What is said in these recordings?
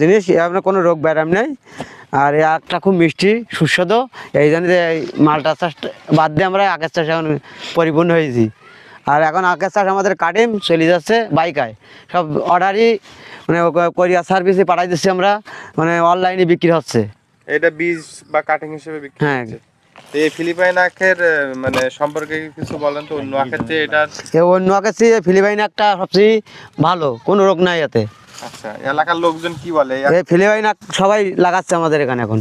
জিনিস এ আপনার কোনো রোগ ব্যায়াম নেই। আর এই আখটা খুব মিষ্টি সুস্বাদু। এই জন্য মালটা চাষ বাদ দিয়ে আমরা আখের চাষ এখন পরিপূর্ণ হয়েছি। আর এখন আখের চাষ আমাদের কাটিম চলে যাচ্ছে বাইকায়। সব অর্ডারই মানে কোরিয়ার সার্ভিসে পাঠাই দিচ্ছি আমরা মানে অনলাইনে বিক্রি হচ্ছে। এটা বীজ বা কাটিং হিসেবে বিক্রি হ্যাঁ। এই ফিলিপাইন আখের মানে সম্পর্কে কিছু বলেন তো অন্য আখের চেয়ে এটার এ অন্য আখের চেয়ে ফিলিপাইন একটা সবচেয়ে ভালো কোনো রোগ নাই এতে। আচ্ছা এলাকার লোকজন কি বলে? এই আখ সবাই লাগাচ্ছে আমাদের এখানে এখন।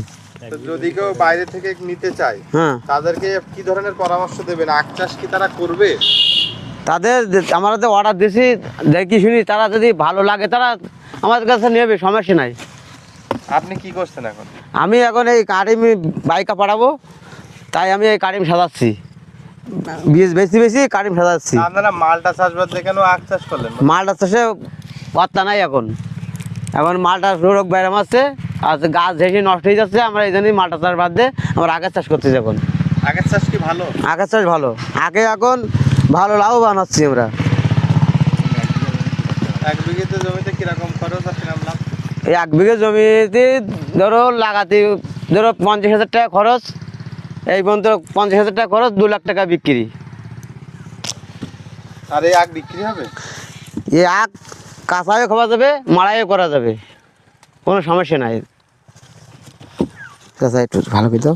তো যদি কেউ বাইরে থেকে নিতে চায় হ্যাঁ। তাদেরকে কি ধরনের পরামর্শ দেবেন? আখ চাষ কি তারা করবে? তাদের আমরা তো অর্ডার দিছি দেখি শুনি তারা যদি ভালো লাগে তারা আমাদের কাছে নেবে সমস্যা নাই। আপনি কি করছেন এখন? আমি এখন এই কারিম বাইকা পাঠাবো তাই আমি এই কারিম সাজাচ্ছি। বীজ বেশি বেশি কারিম সাজাচ্ছি। আপনারা মালটা চাষবাদ দিয়ে কেন আখ চাষ করলেন? মালটা চাষে পাত্তা নাই এখন। এখন মালটা রোগ ব্যায়াম আছে আর গাছ ঝেঁসে নষ্ট হয়ে যাচ্ছে আমরা এই জন্যই মালটা চাষ বাদ দিয়ে আমরা আগের চাষ করতেছি এখন। আখের চাষ কি ভালো? আগের চাষ ভালো। আগে এখন ভালো লাভবান হচ্ছি আমরা। এক বিঘেতে জমিতে কীরকম খরচ এক বিঘে জমিতে ধরো লাগাতে ধরো পঞ্চাশ হাজার টাকা খরচ এই পর্যন্ত পঞ্চাশ হাজার টাকা খরচ দু লাখ টাকা বিক্রি। আর এই আখ বিক্রি হবে? এই আখ কাঁচাও খাওয়া যাবে মাড়াইও করা যাবে। কোনো সমস্যা নাই। কাঁচা একটু ভালো দাও।